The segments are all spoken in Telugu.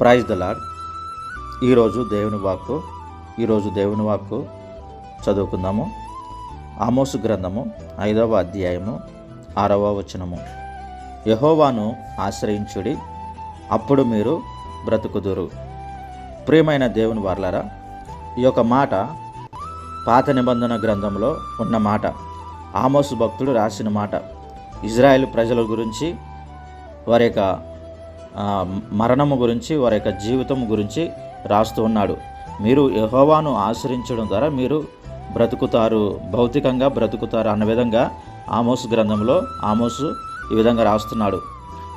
ప్రైజ్ ద లాడ్ ఈరోజు దేవుని వాక్కు ఈరోజు దేవుని వాక్కు చదువుకుందాము. ఆమోసు గ్రంథము ఐదవ అధ్యాయము ఆరవ వచనము. యహోవాను ఆశ్రయించుడి అప్పుడు మీరు బ్రతుకుదురు. ప్రియమైన దేవుని వర్లరా ఈ యొక్క మాట పాత నిబంధన గ్రంథంలో ఉన్న మాట ఆమోసు భక్తుడు రాసిన మాట. ఇజ్రాయెల్ ప్రజల గురించి వారి యొక్క మరణము గురించి వారి యొక్క జీవితం గురించి రాస్తూ ఉన్నాడు. మీరు యహోవాను ఆశ్రయించడం ద్వారా మీరు బ్రతుకుతారు భౌతికంగా బ్రతుకుతారు అన్న విధంగా ఆమోసు గ్రంథంలో ఆమోసు ఈ విధంగా రాస్తున్నాడు.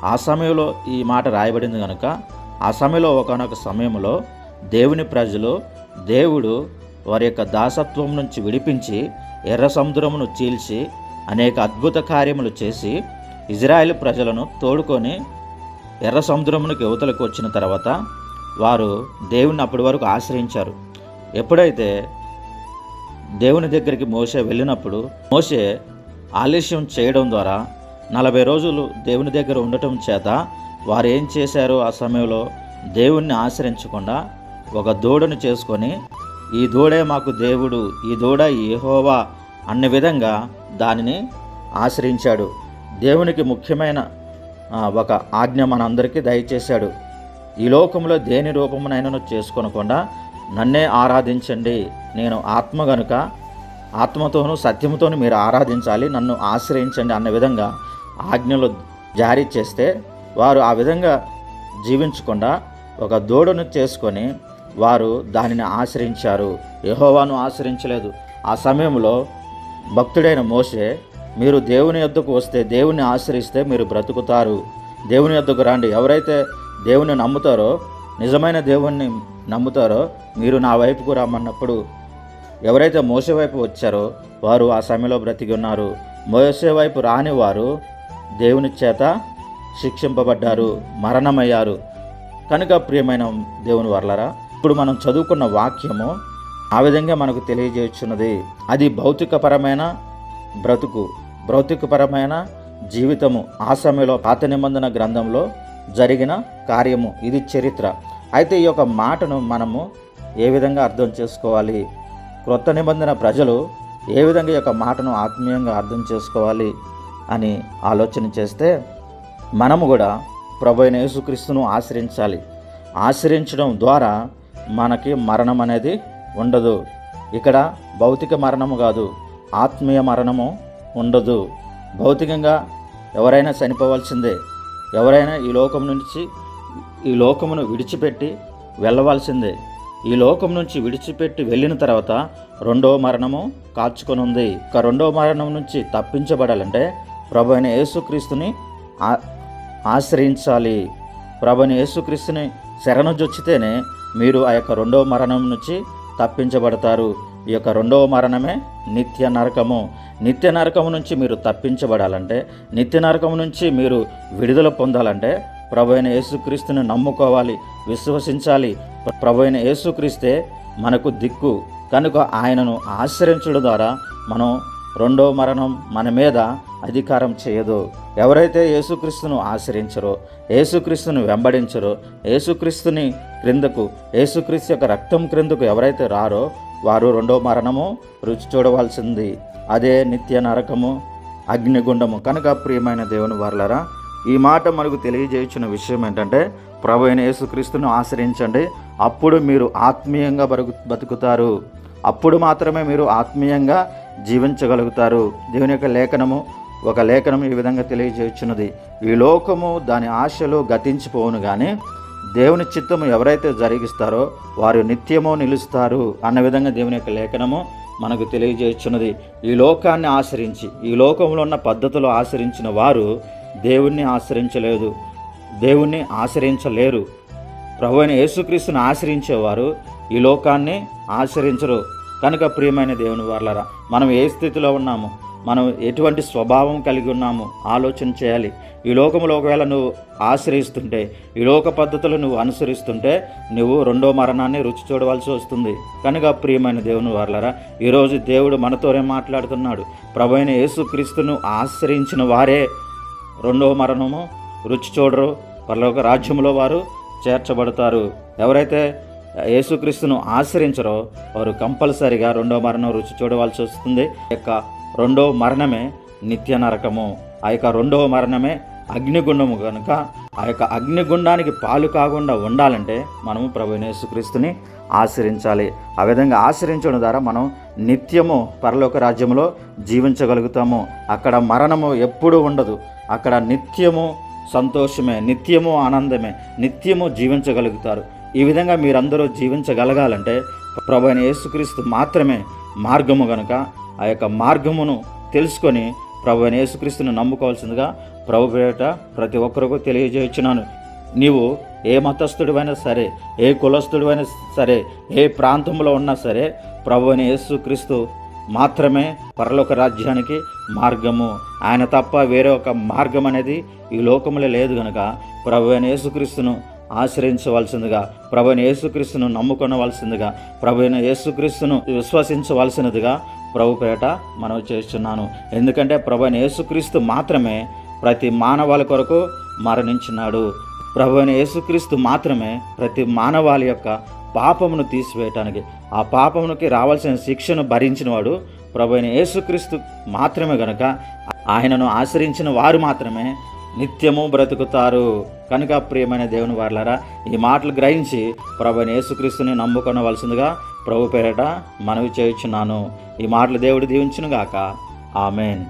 ఆ సమయంలో ఈ మాట రాయబడింది కనుక ఆ సమయంలో ఒకనొక సమయంలో దేవుని ప్రజలు దేవుడు వారి యొక్క దాసత్వం నుంచి విడిపించి ఎర్ర సముద్రమును చీల్చి అనేక అద్భుత కార్యములు చేసి ఇజ్రాయెల్ ప్రజలను తోడుకొని ఎర్ర సముద్రమునికి యువతలకు వచ్చిన తర్వాత వారు దేవుని అప్పటి వరకు ఆశ్రయించారు. ఎప్పుడైతే దేవుని దగ్గరికి మోసే వెళ్ళినప్పుడు మోసే ఆలస్యం చేయడం ద్వారా నలభై రోజులు దేవుని దగ్గర ఉండటం చేత వారు ఏం చేశారు? ఆ సమయంలో దేవుణ్ణి ఆశ్రయించకుండా ఒక దూడను చేసుకొని ఈ దూడే మాకు దేవుడు ఈ దూడ ఏహోవా అన్న విధంగా దానిని ఆశ్రయించాడు. దేవునికి ముఖ్యమైన ఒక ఆజ్ఞ మనందరికీ దయచేశాడు. ఈ లోకంలో దేని రూపమునైనా చేసుకొనకుండా నన్నే ఆరాధించండి. నేను ఆత్మ గనుక ఆత్మతోనూ సత్యముతోనూ మీరు ఆరాధించాలి నన్ను ఆశ్రయించండి అన్న విధంగా ఆజ్ఞలు జారీ చేస్తే వారు ఆ విధంగా జీవించకుండా ఒక దూడను చేసుకొని వారు దానిని ఆశ్రయించారు. యహోవాను ఆశ్రయించలేదు. ఆ సమయంలో భక్తుడైన మోసే మీరు దేవుని యొద్దకు వస్తే దేవుని ఆశ్రయిస్తే మీరు బ్రతుకుతారు. దేవుని యొద్దకు రండి. ఎవరైతే దేవుని నమ్ముతారో నిజమైన దేవుణ్ణి నమ్ముతారో మీరు నా వైపుకు రమ్మన్నప్పుడు ఎవరైతే మోసే వైపు వచ్చారో వారు ఆ సమయంలో బ్రతికి ఉన్నారు. మోసే వైపు రాని వారు దేవుని చేత శిక్షింపబడ్డారు మరణమయ్యారు. కనుక ప్రియమైన దేవుని వర్లరా ఇప్పుడు మనం చదువుకున్న వాక్యము ఆ విధంగా మనకు తెలియజేస్తున్నది అది భౌతికపరమైన బ్రతుకు. భౌతికపరమైన జీవితము ఆ సమయంలో పాత నిబంధన గ్రంథంలో జరిగిన కార్యము. ఇది చరిత్ర. అయితే ఈ యొక్క మాటను మనము ఏ విధంగా అర్థం చేసుకోవాలి? క్రొత్త నిబంధన ప్రజలు ఏ విధంగా ఈ యొక్క మాటను ఆత్మీయంగా అర్థం చేసుకోవాలి అని ఆలోచన చేస్తే మనము కూడా ప్రభు యేసుక్రీస్తును ఆశ్రయించాలి. ఆశ్రయించడం ద్వారా మనకి మరణం అనేది ఉండదు. ఇక్కడ భౌతిక మరణము కాదు ఆత్మీయ మరణము ఉండదు. భౌతికంగా ఎవరైనా చనిపోవాల్సిందే. ఎవరైనా ఈ లోకం నుంచి ఈ లోకమును విడిచిపెట్టి వెళ్ళవలసిందే. ఈ లోకం నుంచి విడిచిపెట్టి వెళ్ళిన తర్వాత రెండవ మరణము కాచుకొని ఉంది ఇక రెండవ మరణం నుంచి తప్పించబడాలంటే ప్రభు అయిన యేసుక్రీస్తుని ఆ- ఆశ్రయించాలి. ప్రభుని యేసుక్రీస్తుని శరణుజొచ్చితేనే మీరు ఆ యొక్క రెండవ మరణం నుంచి తప్పించబడతారు. ఈ యొక్క రెండవ మరణమే నిత్య నరకము. నిత్య నరకము నుంచి మీరు తప్పించబడాలంటే నిత్య నరకము నుంచి మీరు విడుదల పొందాలంటే ప్రభు అయిన యేసుక్రీస్తుని నమ్ముకోవాలి విశ్వసించాలి. ప్రభు అయిన యేసుక్రీస్తే మనకు దిక్కు. కనుక ఆయనను ఆశ్రయించడం ద్వారా మనం రెండో మరణం మన మీద అధికారం చేయదు. ఎవరైతే యేసుక్రీస్తును ఆశ్రయించరో యేసుక్రీస్తును వెంబడించరో యేసుక్రీస్తుని క్రిందకు యేసుక్రీస్తు యొక్క రక్తం క్రిందకు ఎవరైతే రారో వారు రెండో మరణము రుచి చూడవలసింది. అదే నిత్య నరకము అగ్నిగుండము. కనుక ప్రియమైన దేవుని వర్లరా ఈ మాట మనకు తెలియజేయుచున్న విషయం ఏంటంటే ప్రభు అయిన యేసుక్రీస్తును ఆశ్రయించండి. అప్పుడు మీరు ఆత్మీయంగా బతుకు బతుకుతారు. అప్పుడు మాత్రమే మీరు ఆత్మీయంగా జీవించగలుగుతారు. దేవుని యొక్క లేఖనము ఒక లేఖనం ఈ విధంగా తెలియజేయుచున్నది. ఈ లోకము దాని ఆశలు గతించిపోవును కానీ దేవుని చిత్తము ఎవరైతే జరిగిస్తారో వారు నిత్యము నిలుస్తారు అన్న విధంగా దేవుని యొక్క లేఖనము మనకు తెలియజేస్తున్నది. ఈ లోకాన్ని ఆశ్రయించి ఈ లోకంలో ఉన్న పద్ధతులు ఆశ్రయించిన వారు దేవుణ్ణి ఆశ్రయించలేదు. దేవుణ్ణి ఆశ్రయించలేరు. ప్రభు అయిన యేసుక్రీస్తుని ఆశ్రయించేవారు ఈ లోకాన్ని ఆశ్రయించరు. కనుక ప్రియమైన దేవుని వర్లరా మనం ఏ స్థితిలో ఉన్నాము? మనం ఎటువంటి స్వభావం కలిగి ఉన్నాము ఆలోచన చేయాలి. ఈ లోకంలో ఒకవేళ నువ్వు ఆశ్రయిస్తుంటే ఈ లోక పద్ధతులు నువ్వు అనుసరిస్తుంటే నువ్వు రెండో మరణాన్ని రుచి చూడవలసి వస్తుంది. కనుక ప్రియమైన దేవుని వాళ్ళరా ఈరోజు దేవుడు మనతోనే మాట్లాడుతున్నాడు. ప్రభు అయిన యేసుక్రీస్తును ఆశ్రయించిన వారే రెండో మరణము రుచి చూడరు పరలోక రాజ్యంలో వారు చేర్చబడతారు. ఎవరైతే యేసుక్రీస్తును ఆశ్రయించరో వారు కంపల్సరిగా రెండో మరణం రుచి చూడవలసి వస్తుంది. యొక్క రెండో మరణమే నిత్య నరకము. ఆ యొక్క రెండవ మరణమే అగ్నిగుండము కనుక ఆ యొక్క అగ్నిగుండానికి పాలు కాకుండా ఉండాలంటే మనము ప్రభు యేసుక్రీస్తుని ఆశ్రయించాలి. ఆ విధంగా ఆశ్రయించడం ద్వారా మనం నిత్యము పరలోక రాజ్యంలో జీవించగలుగుతాము. అక్కడ మరణము ఎప్పుడూ ఉండదు. అక్కడ నిత్యము సంతోషమే నిత్యము ఆనందమే నిత్యము జీవించగలుగుతారు. ఈ విధంగా మీరందరూ జీవించగలగాలంటే ప్రభు అయిన యేసుక్రీస్తు మాత్రమే మార్గము గనుక ఆ యొక్క మార్గమును తెలుసుకొని ప్రభు యేసుక్రీస్తుని నమ్ముకోవాల్సిందిగా ప్రభు పేట ప్రతి ఒక్కరికి తెలియజేయుచున్నాను. నీవు ఏ మతస్థుడివైనా సరే ఏ కులస్థుడివైనా సరే ఏ ప్రాంతంలో ఉన్నా సరే ప్రభు అని యేసుక్రీస్తు మాత్రమే పరలోక రాజ్యానికి మార్గము. ఆయన తప్ప వేరే ఒక మార్గం అనేది ఈ లోకంలో లేదు గనక ప్రభు అని యేసుక్రీస్తును ఆశ్రయించవలసిందిగా ప్రభుని యేసుక్రీస్తును నమ్ముకొనవలసిందిగా ప్రభుని యేసుక్రీస్తును విశ్వసించవలసినదిగా ప్రభు పేట మనం చేస్తున్నాను. ఎందుకంటే ప్రభు యేసుక్రీస్తు మాత్రమే ప్రతి మానవాళి కొరకు మరణించినాడు. ప్రభు అయిన యేసుక్రీస్తు మాత్రమే ప్రతి మానవాళి యొక్క పాపమును తీసివేయటానికి ఆ పాపమునికి రావాల్సిన శిక్షను భరించినవాడు ప్రభు అయిన యేసుక్రీస్తు మాత్రమే గనక ఆయనను ఆశ్రయించిన వారు మాత్రమే నిత్యము బ్రతుకుతారు. కనుక ప్రియమైన దేవుని వార్లారా ఈ మాటలు గ్రహించి ప్రభు అయిన యేసుక్రీస్తుని నమ్ముకొనవలసిందిగా ప్రభు పేరట మనవి చేయుచున్నాను. ఈ మాటలు దేవుడు దీవించునుగాక. ఆమెన్.